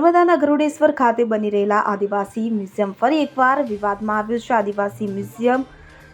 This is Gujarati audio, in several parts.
નર્મદાના ગરુડેશ્વર ખાતે બની રહેલા આદિવાસી મ્યુઝિયમ ફરી એકવાર વિવાદમાં આવ્યું છે. આદિવાસી મ્યુઝિયમ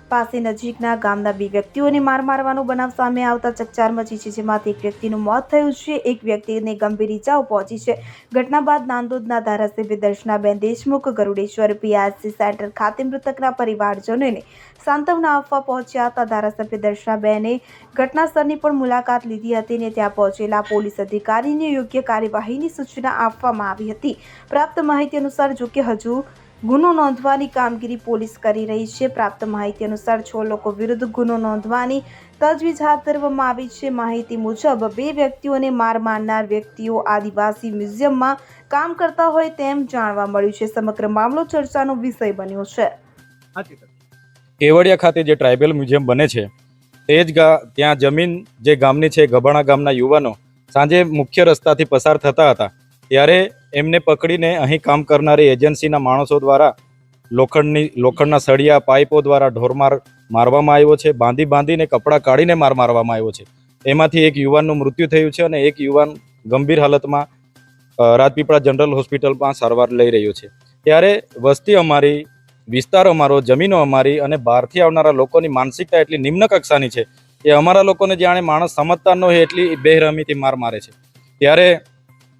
પાસે નજીકના ગામના બે વ્યક્તિઓને માર મારવાનો બનાવ સામે આવતા ચકચાર મચી છે, જેમાંથી એક વ્યક્તિનું મોત થયું છે, એક વ્યક્તિને ગંભીર ઇજાઓ પહોંચી છે. ઘટના બાદ નાંદોદના ધારાસભ્ય દર્શનાબેન દેશમુખ, ગરુડેશ્વર પીઆરસી સેન્ટર ખાતે મૃતકના પરિવારજનોને સાંત્વના આપવા પહોંચ્યા હતા. ધારાસભ્ય દર્શનાબેને ઘટના સ્થળની પણ મુલાકાત લીધી હતી અને ત્યાં પહોંચેલા પોલીસ અધિકારીને યોગ્ય કાર્યવાહીની સૂચના આપવામાં આવી હતી. પ્રાપ્ત માહિતી અનુસાર જોકે હજુ ગુનો નોંધવાની કામગીરી પોલીસ કરી રહી છે. પ્રાપ્ત માહિતી અનુસાર છ લોકો વિરુદ્ધ ગુનો નોંધવાની તજવીજ હાથ ધરવામાં આવી છે. માહિતી મુજબ, બે વ્યક્તિઓને માર મારનાર વ્યક્તિઓ આદિવાસી મ્યુઝિયમમાં કામ કરતા હોય તેમ જાણવા મળ્યું છે. સમગ્ર મામલો ચર્ચાનો વિષય બન્યો છે. કેવડિયા ખાતે જે ટ્રાઇબલ મ્યુઝિયમ બને છે, તે જ ત્યાં જમીન જે ગામની છે, ગભાણા ગામના યુવાનો સાંજે મુખ્ય રસ્તાથી પસાર થતા હતા. ત્યારે એમને પકડીને અહીં કામ કરનારી એજન્સીના માણસો દ્વારા લોખંડની, લોખંડના સળિયા પાઇપો દ્વારા ઢોરમાર મારવામાં આવ્યો છે, બાંધી બાંધીને કપડાં કાઢીને માર મારવામાં આવ્યો છે. એમાંથી એક યુવાનનું મૃત્યુ થયું છે અને એક યુવાન ગંભીર હાલતમાં રાજપીપળા જનરલ હોસ્પિટલમાં સારવાર લઈ રહ્યો છે. ત્યારે વસ્તી અમારી, વિસ્તાર અમારો, જમીનો અમારી અને બહારથી આવનારા લોકોની માનસિકતા એટલી નિમ્ન કક્ષાની છે કે અમારા લોકોને જાણે માણસ સમજતા ન હોય એટલી બેરહમીથી માર મારે છે. ત્યારે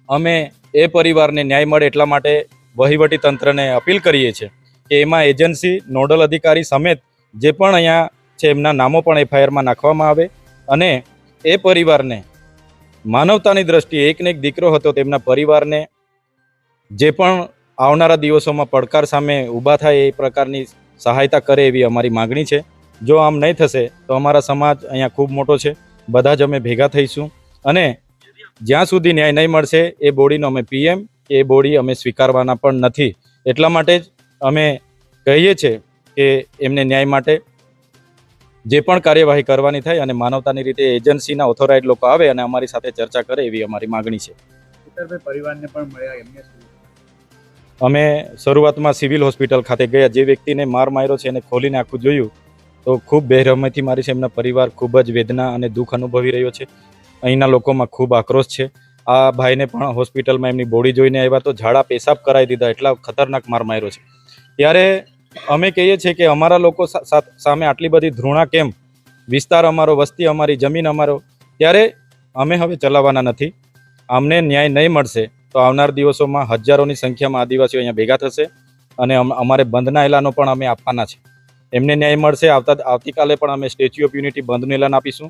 અમે એ પરિવારને ન્યાય મળે એટલા માટે વહીવટી તંત્રને અપીલ કરીએ છીએ કે એમાં એજન્સી, નોડલ અધિકારી સમેત જે પણ અહીંયા છે એમના નામો પણ એફઆઈઆરમાં નાખવામાં આવે અને એ પરિવારને માનવતાની દ્રષ્ટિએ એકને એક દીકરો હતો તેમના પરિવારને જે પણ આવનારા દિવસોમાં પડકાર સામે ઊભા થાય એ પ્રકારની સહાયતા કરે એવી અમારી માગણી છે. જો આમ નહીં થશે તો અમારા સમાજ અહીંયા ખૂબ મોટો છે. બધા જ અમે ભેગા થઈશું અને જ્યાં સુધી ન્યાય નહીં મળશે એ બોડીનો અમે પીએમ એ બોડી અમે સ્વીકારવાના પણ નથી. એટલા માટે જ અમે કહીએ છીએ કે એમને ન્યાય માટે જે પણ કાર્યવાહી કરવાની થાય અને માનવતાની રીતે એજન્સીના ઓથોરાઇઝ લોકો આવે અને અમારી સાથે ચર્ચા કરે એવી અમારી માગણી છે. પરિવારને પણ મળ્યા એમને અમે શરૂઆતમાં સિવિલ હોસ્પિટલ ખાતે ગયા. જે વ્યક્તિને માર માર્યો છે એને ખોલીને આખું જોયું તો ખૂબ બેરહમતી મારી છે. એમના પરિવાર ખૂબ જ વેદના અને દુઃખ અનુભવી રહ્યો છે. અહીંના લોકોમાં ખૂબ આક્રોશ છે. આ ભાઈને પણ હોસ્પિટલમાં એમની બોડી જોઈને આવ્યા તો ઝાડા પેશાબ કરાવી દીધા એટલા ખતરનાક માર માર્યો છે. ત્યારે અમે કહીએ છીએ કે અમારા લોકો સામે આટલી બધી ધૃણા કેમ? વિસ્તાર અમારો, વસ્તી અમારી, જમીન અમારો. ત્યારે અમે હવે ચલાવવાના નથી. અમને ન્યાય નહીં મળશે તો આવનાર દિવસોમાં હજારોની સંખ્યામાં આદિવાસીઓ અહીંયા ભેગા થશે અને અમારે બંધના એલાનો પણ અમે આપવાના છે. એમને ન્યાય મળશે, આવતા, આવતીકાલે પણ અમે સ્ટેચ્યુ ઓફ યુનિટી બંધનું એલાન આપીશું.